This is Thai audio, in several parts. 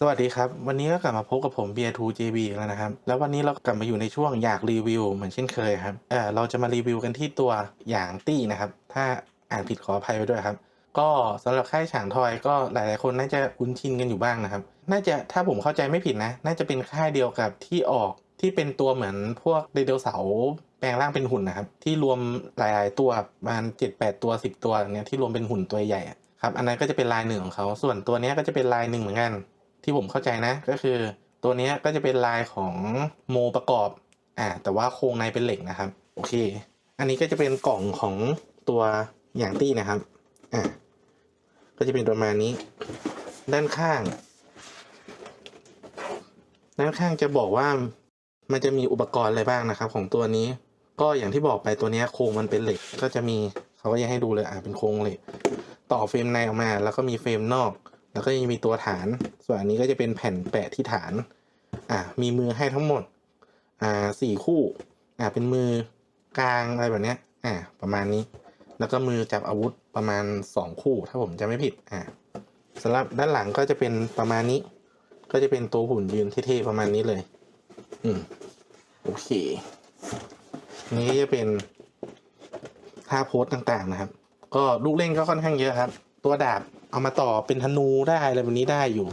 สวัสดีครับ วันนี้ก็กลับมาพบกับผม b 2 JB อีกแล้วนะครับ แล้ววันนี้เรากลับมาอยู่ในช่วงอยากรีวิวเหมือนเช่นเคยครับเออเราจะมารีวิวกันที่ตัวอย่างตี้นะครับ ถ้าอ่านผิดขออภัยไปด้วยครับ ก็สำหรับค่ายฉางทอยก็หลาย ๆ คนน่าจะคุ้นชินกันอยู่บ้างนะครับ น่าจะถ้าผมเข้าใจไม่ผิดนะ น่าจะเป็นค่ายเดียวกับที่ออกที่เป็นตัวเหมือนพวกไดโนเสาร์แปลงร่างเป็นหุ่นนะครับ ที่รวมหลาย ๆ ตัวประมาณเจ็ดแปดตัวสิบตัวเนี้ยที่รวมเป็นหุ่นตัวใหญ่ครับอันนั้นก็จะเป็นลายหนึ่งของเขาส่วนตัวนี้ก็จะเป็นลายหนึ่งเหมือนกัน ที่ผมเข้าใจนะก็คือ ตัวนี้ก็จะเป็นลายของโมประกอบอ่าแต่ว่าโครงในเป็นเหล็กนะครับโอเค อันนี้ก็จะเป็นกล่องของตัวอย่างตี้นะครับอ่าก็จะเป็นประมาณนี้ ด้านข้าง ด้านข้างจะบอกว่ามันจะมีอุปกรณ์อะไรบ้างนะครับ ของตัวนี้ ก็อย่างที่บอกไปตัวนี้โครงมันเป็นเหล็ก ก็จะมีเขาก็ยังให้ดูเลยอ่าเป็นโครงเหล็ก ต่อเฟรมในออกมา แล้วก็มีเฟรมนอก แล้วก็ยังมีตัวฐาน ส่วนอันนี้ก็จะเป็นแผ่นแปะที่ฐาน อ่า มีมือให้ทั้งหมด อ่าสี่คู่ อ่า เป็นมือกลางอะไรแบบเนี้ย อ่า ประมาณนี้ แล้วก็มือจับอาวุธประมาณสองคู่ ถ้าผมจะไม่ผิด อ่าสำหรับด้านหลังก็จะเป็นประมาณนี้ ก็จะเป็นตัวหุ่นยืนเท่ๆประมาณนี้เลย อืม โอเค นี้จะเป็นท่าโพสต่างๆนะครับ ก็ลูกเล่นก็ค่อนข้างเยอะครับ ตัวดาบเอามาต่อเป็นธนูได้อะไรแบบนี้ได้อยู่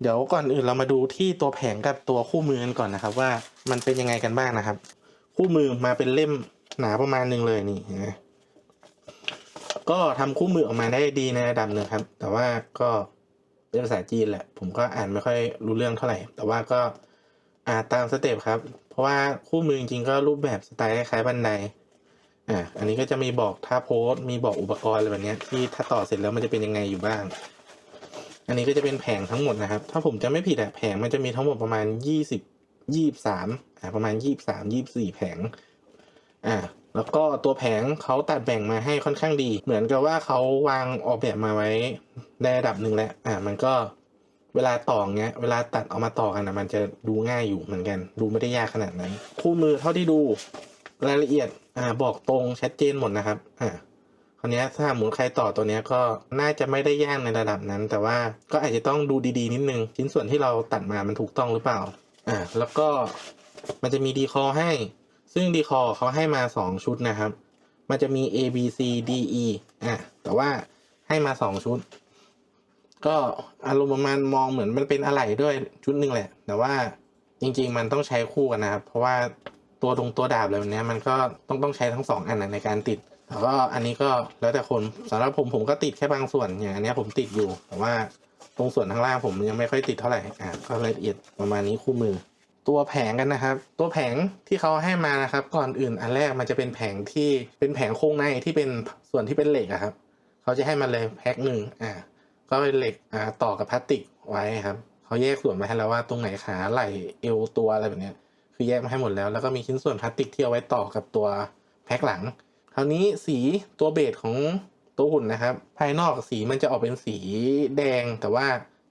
เดี๋ยวก่อนอื่นเรามาดูที่ตัวแผงกับตัวคู่มือกันก่อนนะครับ ว่ามันเป็นยังไงกันบ้างนะครับ คู่มือมาเป็นเล่มหนาประมาณหนึงเลยนี่นไหมก็ทำคู่มือออกมาได้ดีในระดับหนึ่งครับ แต่ว่าก็เป็นภาษาจีนแหละ ผมก็อ่านไม่ค่อยรู้เรื่องเท่าไหร่ แต่ว่าก็อ่านตามสเต็ปครับ เพราะว่าคู่มือจริงๆก็รูปแบบสไตล์คล้ายๆบันได อ่าอันนี้ก็จะมีบอกท่าโพสมีบอกอุปกรณ์อะไรแบบนี้ที่ถ้าต่อเสร็จแล้วมันจะเป็นยังไงอยู่บ้าง อันนี้ก็จะเป็นแผงทั้งหมดนะครับ ถ้าผมจะไม่ผิดอะแผงมันจะมีทั้งหมดประมาณยี่สิบยี่สามอ่าประมาณยี่สามยี่สี่แผงอ่าแล้วก็ตัวแผงเขาตัดแบ่งมาให้ค่อนข้างดี เหมือนกับว่าเขาวางออกแบบมาไว้ในระดับหนึ่งแล้วอ่ามันก็เวลาต่อเงี้ยเวลาตัดเอามาต่อกันนะมันจะดูง่ายอยู่เหมือนกัน ดูไม่ได้ยากขนาดนั้น คู่มือเท่าที่ดู รายละเอียดอ่าบอกตรงชัดเจนหมดนะครับอ่าคราวนี้ถ้าหมุนใครต่อตัวนี้ก็น่าจะไม่ได้ยากในระดับนั้น แต่ว่าก็อาจจะต้องดูดีๆนิดนึง ชิ้นส่วนที่เราตัดมามันถูกต้องหรือเปล่าอ่าแล้วก็มันจะมีดีคอให้ ซึ่งดีคอเขาให้มาสองชุดนะครับ มันจะมี A B C D E อะแต่ว่าให้มาสองชุด ก็อารมณ์ประมาณมองเหมือนมันเป็นอะไหล่ด้วยชุดหนึ่งแหละ แต่ว่าจริง ๆ มันต้องใช้คู่กันนะครับ เพราะว่า ตัวตรงตัวดาบอะไรแบบเนี้ยมันก็ต้องต้องใช้ทั้งสองอันนะในการติดแต่ก็อันนี้ก็แล้วแต่คนสำหรับผมผมก็ติดแค่บางส่วนอย่างอันนี้ผมติดอยู่ แต่ว่าตรงส่วนข้างล่างผมยังไม่ค่อยติดเท่าไหร่อะก็รายละเอียดประมาณนี้คู่มือ ตัวแผงกันนะครับ ตัวแผงที่เขาให้มานะครับ ก่อนอื่นอันแรกมันจะเป็นแผงที่เป็นแผงโครงในที่เป็นส่วนที่เป็นเหล็กครับเขาจะให้มาเลยแพ็คหนึ่งอ่าก็เป็นเหล็กอ่าต่อกับพลาสติกไว้ครับเขาแยกส่วนมาให้แล้วว่าตรงไหนขาไหล่เอวตัวอะไรแบบนี้ คือแยกมาให้หมดแล้ว แล้วก็มีชิ้นส่วนพลาสติกที่เอาไว้ต่อกับตัวแพ็คหลัง คราวนี้สีตัวเบสของตัวหุ่นนะครับ ภายนอกสีมันจะออกเป็นสีแดง แต่ว่า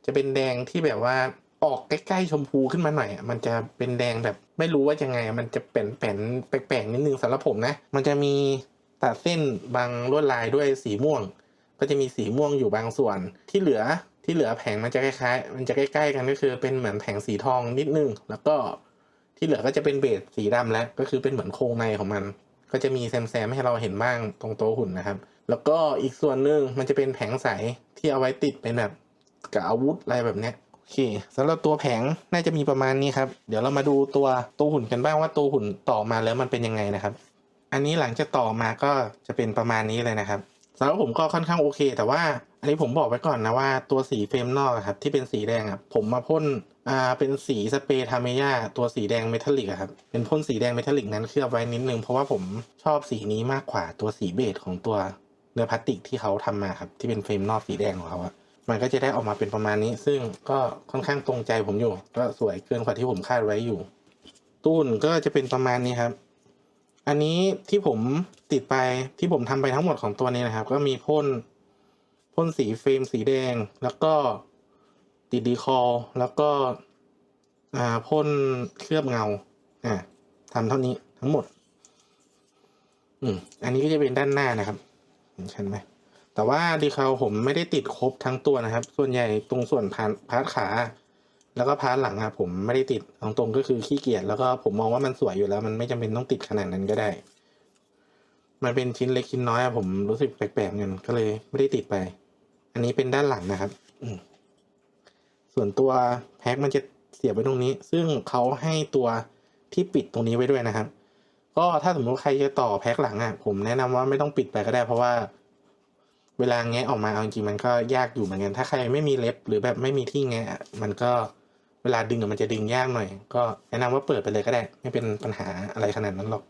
จะเป็นแดงที่แบบว่าออกใกล้ๆชมพูขึ้นมาหน่อย มันจะเป็นแดงแบบไม่รู้ว่ายังไง มันจะเป็นแป่นๆแปลกๆนิดนึงสำหรับผมนะ มันจะมีตัดเส้นบางลวดลายด้วยสีม่วง ก็จะมีสีม่วงอยู่บางส่วน ที่เหลือที่เหลือแผงมันจะคล้ายๆ มันจะใกล้ๆกันก็คือเป็นเหมือนแผงสีทองนิดนึง แล้วก็ ที่เหลือก็จะเป็นเบสสีดำแล้ว ก็คือเป็นเหมือนโครงในของมัน ก็จะมีแซมๆให้เราเห็นบ้างตรงโต๊ะหุ่นนะครับ แล้วก็อีกส่วนหนึ่งมันจะเป็นแผงใสที่เอาไว้ติดเป็นแบบกับอาวุธอะไรแบบเนี้ยโอเคสำหรับตัวแผงน่าจะมีประมาณนี้ครับ เดี๋ยวเรามาดูตัวตัวหุ่นกันบ้างว่าตัวหุ่นต่อมาแล้วมันเป็นยังไงนะครับ อันนี้หลังจากต่อมาก็จะเป็นประมาณนี้เลยนะครับสำหรับผมก็ค่อนข้างโอเค แต่ว่า อันนี้ผมบอกไว้ก่อนนะว่าตัวสีเฟรมนอกครับที่เป็นสีแดงอะผมมาพ่นอ่าเป็นสีสเปรย์ทาเมย่าตัวสีแดงเมทัลลิกครับเป็นพ่นสีแดงเมทัลลิกนั้นเคลือบไว้นิดนึงเพราะว่าผมชอบสีนี้มากกว่าตัวสีเบจของตัวเนื้อพลาสติกที่เขาทำมาครับที่เป็นเฟรมนอกสีแดงของเขาอะมันก็จะได้ออกมาเป็นประมาณนี้ ซึ่งก็ค่อนข้างตรงใจผมอยู่ ก็สวยเกินกว่าที่ผมคาดไว้อยู่ ตู้นก็จะเป็นประมาณนี้ครับ อันนี้ที่ผมติดไปที่ผมทำไปทั้งหมดของตัวนี้นะครับ ก็มีพ่น พ่นสีเฟรมสีแดง แล้วก็ติดดีคอแล้วก็พ่นเคลือบเงาอ่าทำเท่านี้ทั้งหมด อืม อันนี้ก็จะเป็นด้านหน้านะครับ เห็นชันไหม แต่ว่าดีคาผมไม่ได้ติดครบทั้งตัวนะครับ ส่วนใหญ่ตรงส่วนพานพาร์ทขา แล้วก็พาร์ทหลังอะผมไม่ได้ติดตรงๆก็คือขี้เกียจแล้วก็ผมมองว่ามันสวยอยู่แล้ว มันไม่จำเป็นต้องติดขนาดนั้นก็ได้ มันเป็นชิ้นเล็กชิ้นน้อยอะผมรู้สึกแปลกๆเงินก็เลยไม่ได้ติดไป อันนี้เป็นด้านหลังนะครับ ส่วนตัวแพ็คมันจะเสียบไว้ตรงนี้ ซึ่งเขาให้ตัวที่ปิดตรงนี้ไว้ด้วยนะครับ ก็ถ้าสมมติใครจะต่อแพ็คหลังอะ ผมแนะนำว่าไม่ต้องปิดไปก็ได้เพราะว่า เวลาแงะออกมาเอาจริงๆมันก็ยากอยู่เหมือนกัน ถ้าใครไม่มีเล็บหรือแบบไม่มีที่แงะ มันก็เวลาดึงมันจะดึงยากหน่อย ก็แนะนำว่าเปิดไปเลยก็ได้ ไม่เป็นปัญหาอะไรขนาดนั้นหรอก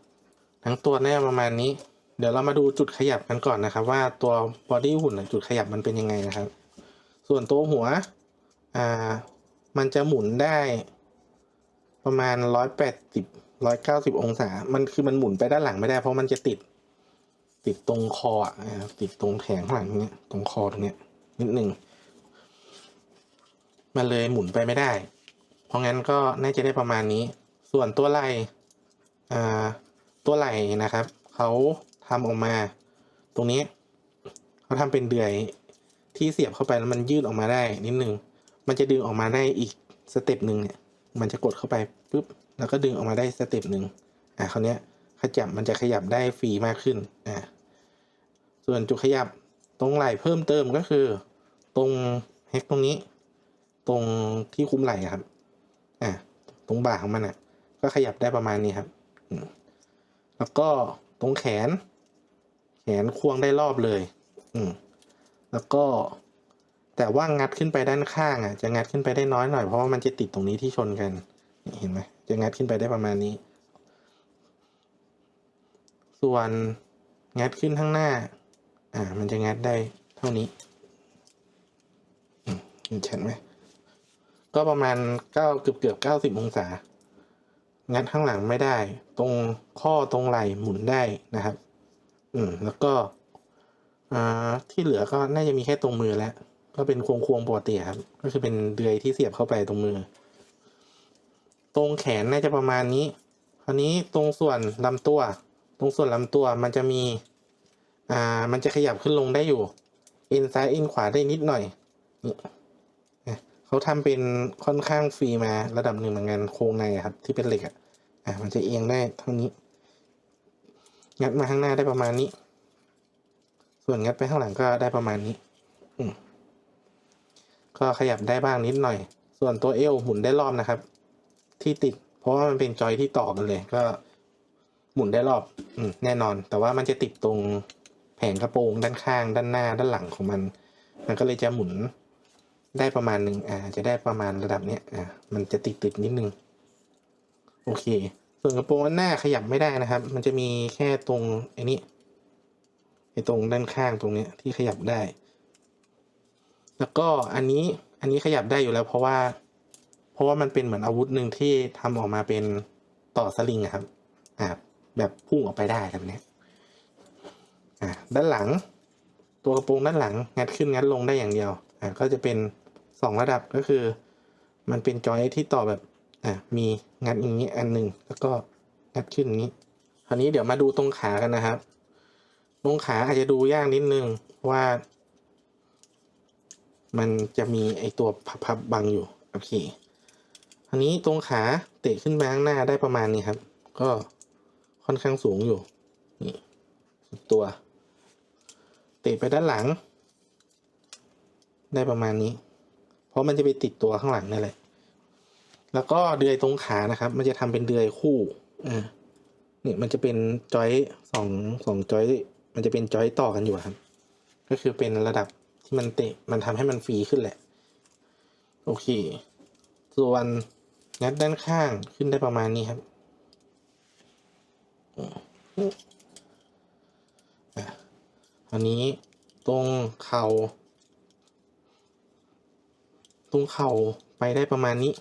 ทั้งตัวแน่ประมาณนี้ เดี๋ยวเรามาดูจุดขยับกันก่อนนะครับ ว่าตัวบอดี้หุ่นจุดขยับมันเป็นยังไงนะครับ ส่วนตัวหัวอ่ามันจะหมุนได้ประมาณร้อยแปดสิบร้อยเก้าสิบองศา มันคือมันหมุนไปด้านหลังไม่ได้เพราะมันจะติด ติดตรงคออะนะครับติดตรงแผงข้างหลังเนี้ยตรงคอตรงเนี้ยนิดหนึ่งมันเลยหมุนไปไม่ได้ เพราะงั้นก็น่าจะได้ประมาณนี้ ส่วนตัวไหล่ตัวไหล่นะครับเขา ทำออกมา ตรงนี้เขาทำเป็นเดือยที่เสียบเข้าไปแล้วมันยืดออกมาได้นิดนึง มันจะดึงออกมาได้อีกสเต็ปหนึ่งเนี่ย มันจะกดเข้าไปปุ๊บ แล้วก็ดึงออกมาได้สเต็ปหนึ่งอ่าคราวเนี้ยขยับมันจะขยับได้ฟรีมากขึ้นอ่าส่วนจุดขยับตรงไหล่เพิ่มเติมก็คือ ตรงแฮกตรงนี้ ตรงที่คุ้มไหล่ครับอ่าตรงบ่าของมันอะ ก็ขยับได้ประมาณนี้ครับ แล้วก็ตรงแขน แขนควงได้รอบเลย อืม แล้วก็ แต่ว่างัดขึ้นไปด้านข้างอะ จะงัดขึ้นไปได้น้อยหน่อยเพราะว่ามันจะติดตรงนี้ที่ชนกัน เห็นไหมจะงัดขึ้นไปได้ประมาณนี้ ส่วนงัดขึ้นข้างหน้า อ่า มันจะงัดได้เท่านี้อืมเห็นชัดไหม ก็ประมาณเก้าเกือบเกือบเก้าสิบองศา งัดข้างหลังไม่ได้ ตรงข้อตรงไหล่หมุนได้นะครับ อืม แล้วก็ อ่า ที่เหลือก็น่าจะมีแค่ตรงมือแล้ว ก็เป็นควงควงปกติครับ ก็คือเป็นเดือยที่เสียบเข้าไปตรงมือ ตรงแขนน่าจะประมาณนี้ คราวนี้ตรงส่วนลำตัว ตรงส่วนลำตัวมันจะมี อ่า มันจะขยับขึ้นลงได้อยู่ เอ็นซ้ายเอ็นขวาได้นิดหน่อยนี่นะเขาทำเป็นค่อนข้างฟรีมาระดับหนึ่งเหมือนกันโครงในครับ ที่เป็นเหล็กอะอ่ามันจะเอียงได้เท่านี้ งัดมาข้างหน้าได้ประมาณนี้ ส่วนงัดไปข้างหลังก็ได้ประมาณนี้ก็ขยับได้บ้างนิดหน่อย ส่วนตัวเอวหมุนได้รอบนะครับ ที่ติด เพราะว่ามันเป็นจอยที่ต่อกันเลย ก็หมุนได้รอบ อืแน่นอน แต่ว่ามันจะติดตรงแผงกระโปรงด้านข้าง ด้านหน้า ด้านหลังของมัน มันก็เลยจะหมุนได้ประมาณหนึ่งอ่า จะได้ประมาณระดับเนี้ย อ่า มันจะติดติดนิดนึง โอเค ส่วนกระโปรงหน้าขยับไม่ได้นะครับ มันจะมีแค่ตรงไอ้นี้ไอ้ตรงด้านข้างตรงเนี้ยที่ขยับได้ แล้วก็อันนี้อันนี้ขยับได้อยู่แล้ว เพราะว่า เพราะว่ามันเป็นเหมือนอาวุธหนึ่งที่ทำออกมาเป็นต่อสลิงครับอ่าแบบพุ่งออกไปได้แบบนี้อ่าด้านหลัง ตัวกระโปรงด้านหลังงัดขึ้นงัดลงได้อย่างเดียวอ่าก็จะเป็นสองระดับก็คือ มันเป็นจอยที่ต่อแบบ อ่ามีงัดอย่างนี้อันหนึ่งแล้วก็งัดขึ้นนี้คราวนี้เดี๋ยวมาดูตรงขากันนะครับ ตรงขาอาจจะดูยากนิดนึงว่า มันจะมีไอตัวพับๆบังอยู่โอเคคราวนี้ตรงขาเตะขึ้นไปข้างหน้าได้ประมาณนี้ครับ ก็ค่อนข้างสูงอยู่นี่ตัว เตะไปด้านหลัง ได้ประมาณนี้ เพราะมันจะไปติดตัวข้างหลังนั่นแหละ แล้วก็เดือยตรงขานะครับ มันจะทำเป็นเดือยคู่อ่าเนี่ยมันจะเป็นจอยสองสองจอย มันจะเป็นจอยต่อกันอยู่ครับ ก็คือเป็นระดับที่มันเตะมันทำให้มันฟรีขึ้นแหละ โอเค ส่วนงัดด้านข้างขึ้นได้ประมาณนี้ครับอันนี้ตรงเข่าตรงเข่าไปได้ประมาณนี้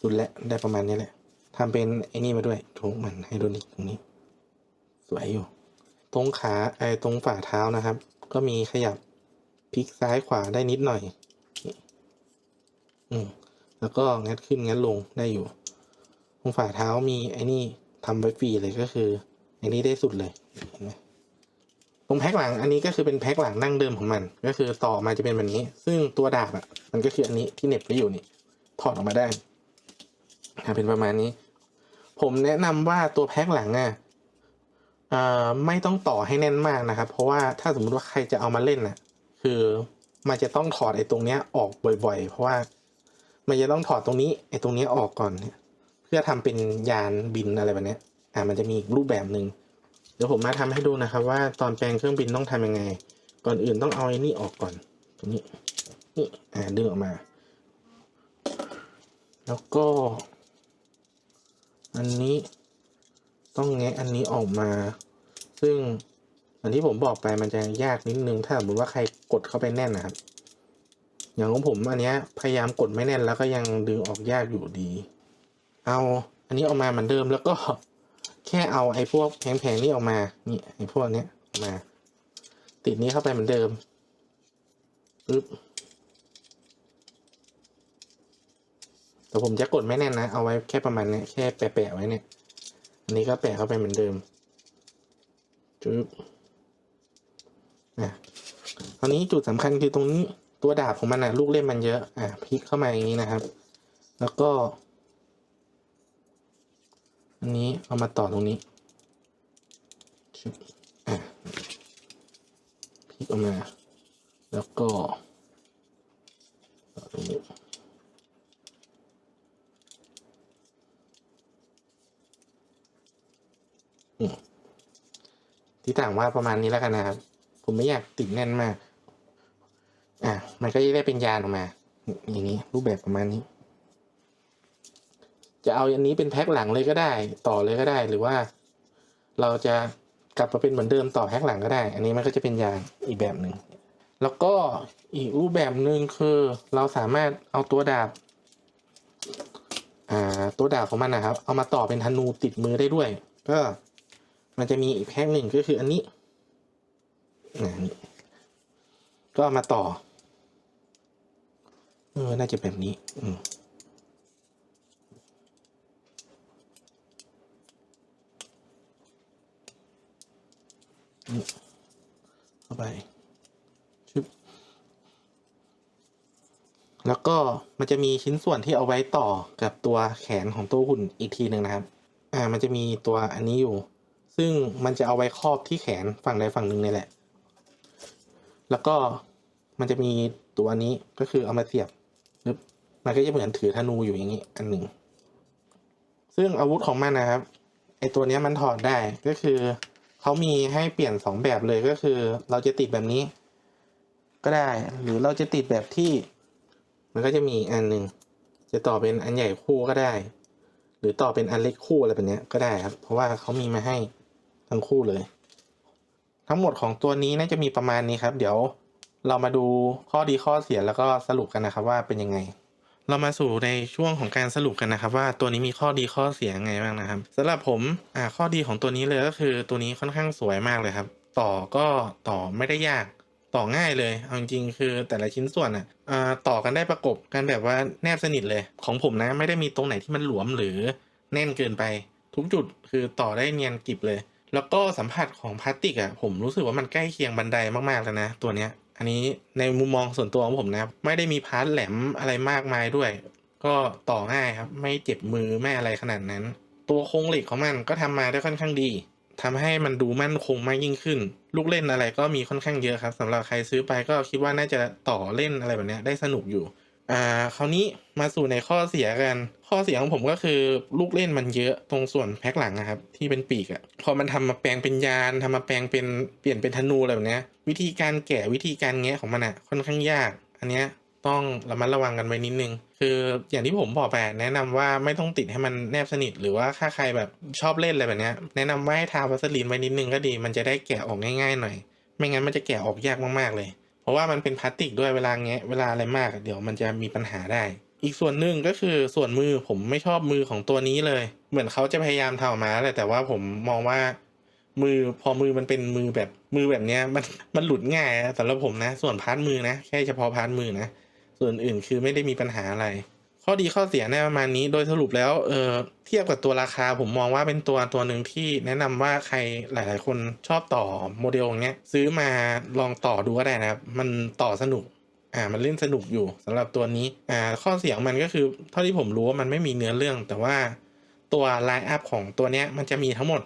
สุดแล้วได้ประมาณนี้แหละทำเป็นไอ้นี่มาด้วยทุกมันไฮโดรลิกตรงนี้ สวยอยู่ ตรงขาไอ้ตรงฝ่าเท้านะครับ ก็มีขยับพลิกซ้ายขวาได้นิดหน่อย อืมแล้วก็งัดขึ้นงัดลงได้อยู่ ตรงฝ่าเท้ามีไอ้นี่ทำไว้ฟรีเลยก็คือไอ้นี่ได้สุดเลยเห็นไหมตรงแพ็คหลังอันนี้ก็คือเป็นแพ็คหลังดั้งเดิมของมัน ก็คือต่อมาจะเป็นแบบนี้ ซึ่งตัวดาบอะ มันก็คืออันนี้ที่เหน็บไว้อยู่นี่ ถอดออกมาได้อะเป็นประมาณนี้ ผมแนะนำว่าตัวแพ็คหลังอะอ่อไม่ต้องต่อให้แน่นมากนะครับ เพราะว่าถ้าสมมุติว่าใครจะเอามาเล่นน่ะ คือมันจะต้องถอดไอ้ตรงเนี้ยออกบ่อย ๆ เพราะว่ามันจะต้องถอดตรงนี้ไอ้ตรงเนี้ยออกก่อนเนี่ยเพื่อทำเป็นยานบินอะไรแบบเนี้ยอ่ามันจะมีอีกรูปแบบหนึ่งเดี๋ยวผมมาทำให้ดูนะครับว่าตอนแปลงเครื่องบินต้องทำยังไง ก่อนอื่นต้องเอาไอ้นี่ออกก่อน ตรงนี้นี่อ่าดึงออกมา แล้วก็ อันนี้ต้องแงะอันนี้ออกมา ซึ่งอย่างที่ผมบอกไปมันจะยากนิดนึง ถ้าสมมติว่าใครกดเข้าไปแน่นนะครับ อย่างของผมอันนี้พยายามกดไม่แน่นแล้วก็ยังดึงออกยากอยู่ดี เอาอันนี้ออกมาเหมือนเดิมแล้วก็แค่เอาไอ้พวกแผงๆนี่ออกมา นี่ไอ้พวกเนี้ยออกมา ติดนี้เข้าไปเหมือนเดิมปึ๊บ แต่ผมจะกดไม่แน่นนะ เอาไว้แค่ประมาณนี้แค่แปะๆไว้เนี่ย อันนี้ก็แปะเข้าไปเหมือนเดิมจึ๊บอะตอนนี้จุดสำคัญคือตรงนี้ตัวดาบของมันนะลูกเล่นมันเยอะ อะพลิกเข้ามาอย่างนี้นะครับ แล้วก็ อันนี้เอามาต่อตรงนี้ชึบอะพลิกออกมา แล้วก็ต่อตรงนี้ ที่ต่างว่าประมาณนี้แล้วกันนะครับ ผมไม่อยากติดแน่นมาก อะ มันก็จะได้เป็นยานออกมา อย่างนี้ รูปแบบประมาณนี้ จะเอาอันนี้เป็นแพ็คหลังเลยก็ได้ ต่อเลยก็ได้ หรือว่า เราจะกลับมาเป็นเหมือนเดิมต่อแพ็คหลังก็ได้ อันนี้มันก็จะเป็นยานอีกแบบหนึ่ง แล้วก็อีกรูปแบบหนึ่งคือเราสามารถเอาตัวดาบอ่าตัวดาบของมันนะครับ เอามาต่อเป็นธนูติดมือได้ด้วย ก็ มันจะมีอีกแพ็คหนึ่งก็คืออันนี้นี่ก็มาต่อ เออ น่าจะแบบนี้ อืมเข้าไปชึบแล้วก็มันจะมีชิ้นส่วนที่เอาไว้ต่อกับตัวแขนของตัวหุ่นอีกทีหนึ่งนะครับ อ่า มันจะมีตัวอันนี้อยู่ ซึ่งมันจะเอาไว้ครอบที่แขนฝั่งใดฝั่งหนึ่งนี่แหละ แล้วก็มันจะมีตัวนี้ก็คือเอามาเสียบมันก็จะเหมือนถือธนูอยู่อย่างนี้อันหนึ่ง ซึ่งอาวุธของมันนะครับไอตัวนี้มันถอดได้ก็คือเขามีให้เปลี่ยนสองแบบเลยก็คือ เราจะติดแบบนี้ ก็ได้ หรือเราจะติดแบบที่ มันก็จะมีอันหนึ่งจะต่อเป็นอันใหญ่คู่ก็ได้ หรือต่อเป็นอันเล็กคู่อะไรแบบนี้ก็ได้ครับ เพราะว่าเขามีมาให้ ทั้งคู่เลย ทั้งหมดของตัวนี้น่าจะมีประมาณนี้ครับ เดี๋ยวเรามาดูข้อดีข้อเสียแล้วก็สรุปกันนะครับว่าเป็นยังไง เรามาสู่ในช่วงของการสรุปกันนะครับ ว่าตัวนี้มีข้อดีข้อเสียยังไงบ้างนะครับสำหรับผมอ่าข้อดีของตัวนี้เลยก็คือตัวนี้ค่อนข้างสวยมากเลยครับ ต่อก็ต่อไม่ได้ยากต่อง่ายเลย เอาจริงๆ คือแต่ละชิ้นส่วนอะอ่าต่อกันได้ประกบกันแบบว่าแนบสนิทเลย ของผมนะไม่ได้มีตรงไหนที่มันหลวมหรือแน่นเกินไป ทุกจุดคือต่อได้เนียนกริบเลย แล้วก็สัมผัสของพลาสติกอะผมรู้สึกว่ามันใกล้เคียงบันไดมากๆแล้วนะตัวเนี้ย อันนี้ในมุมมองส่วนตัวของผมนะ ไม่ได้มีพาร์ทแหลมอะไรมากมายด้วย ก็ต่อง่ายครับ ไม่เจ็บมือไม่อะไรขนาดนั้น ตัวโครงเหล็กของมันก็ทำมาได้ค่อนข้างดีทำให้มันดูมั่นคงมากยิ่งขึ้น ลูกเล่นอะไรก็มีค่อนข้างเยอะครับสำหรับใครซื้อไปก็คิดว่าน่าจะต่อเล่นอะไรแบบนี้ได้สนุกอยู่ อ่าคราวนี้มาสู่ในข้อเสียกัน ข้อเสียของผมก็คือลูกเล่นมันเยอะตรงส่วนแพ็คหลังนะครับ ที่เป็นปีกอะพอมันทำมาแปลงเป็นยานทำมาแปลงเป็นเปลี่ยนเป็นธนูอะไรแบบนี้วิธีการแกะวิธีการแงะของมันอะค่อนข้างยาก อันเนี้ยต้องระมัดระวังกันไว้นิดนึง คืออย่างที่ผมบอกไปแนะนำว่าไม่ต้องติดให้มันแนบสนิท หรือว่าถ้าใครแบบชอบเล่นอะไรแบบนี้แนะนำว่าให้ทาวัสลีนไว้นิดนึงก็ดี มันจะได้แกะออกง่ายๆหน่อย ไม่งั้นมันจะแกะออกยากมากๆเลย เพราะว่ามันเป็นพลาสติกด้วยเวลาแงะเวลาอะไรมาก เดี๋ยวมันจะมีปัญหาได้ อีกส่วนหนึ่งก็คือส่วนมือผมไม่ชอบมือของตัวนี้เลย เหมือนเขาจะพยายามทำออกมาแหละแต่ว่าผมมองว่า มือพอมือมันเป็นมือแบบมือแบบเนี้ยมันมันหลุดง่ายสำหรับผมนะ ส่วนพาร์ทมือนะแค่เฉพาะพาร์ทมือนะส่วนอื่นคือไม่ได้มีปัญหาอะไร ข้อดีข้อเสียในประมาณนี้โดยสรุปแล้วเออเทียบกับตัวราคาผมมองว่าเป็นตัวตัวหนึ่งที่แนะนำว่าใครหลาย ๆ คนชอบต่อโมเดลอย่างเงี้ยซื้อมาลองต่อดูก็ได้นะครับ มันต่อสนุกอ่ามันเล่นสนุกอยู่สำหรับตัวนี้อ่าข้อเสียงมันก็คือเท่าที่ผมรู้ว่ามันไม่มีเนื้อเรื่อง แต่ว่าตัวไลน์อัพของตัวเนี้ยมันจะมีทั้งหมด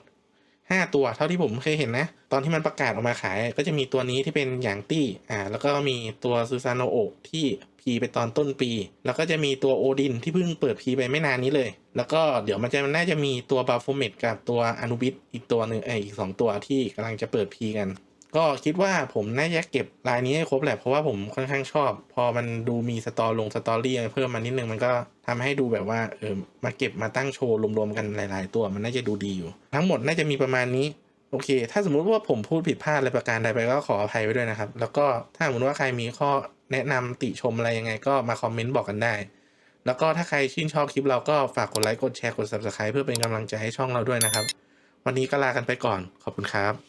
5 ตัวเท่าที่ผมเคยเห็นนะ ตอนที่มันประกาศออกมาขาย ก็จะมีตัวนี้ที่เป็นอย่างตี้อ่าแล้วก็มีตัวซูซานโนโอที่พีไปตอนต้นปี แล้วก็จะมีตัวโอดินที่เพิ่งเปิดพีไปไม่นานนี้เลย แล้วก็เดี๋ยวมันจะน่าจะมีตัวบาโฟเมตกับตัวอนุบิสอีกตัวหนึ่งเอยอีกสองตัวที่กำลังจะเปิดพีกัน ก็คิดว่าผมน่าจะเก็บลายนี้ให้ครบแหละเพราะว่าผมค่อนข้างชอบ พอมันดูมีสตอลงสตอรี่เพิ่มมานิดนึงมันก็ทำให้ดูแบบว่าเออมาเก็บมาตั้งโชว์รวมๆกันหลาย ๆ ตัวมันน่าจะดูดีอยู่ ทั้งหมดน่าจะมีประมาณนี้โอเค ถ้าสมมุติว่าผมพูดผิดพลาดอะไรประการใดไปก็ขออภัยไว้ด้วยนะครับ แล้วก็ถ้าสมมติว่าใครมีข้อแนะนำติชมอะไรยังไงก็มาคอมเมนต์บอกกันได้ แล้วก็ถ้าใครชื่นชอบคลิปเราก็ฝากกดไลค์ กดแชร์ กด subscribe เพื่อเป็นกำลังใจให้ช่องเราด้วยนะครับ วันนี้ก็ลากันไปก่อน ขอบคุณครับ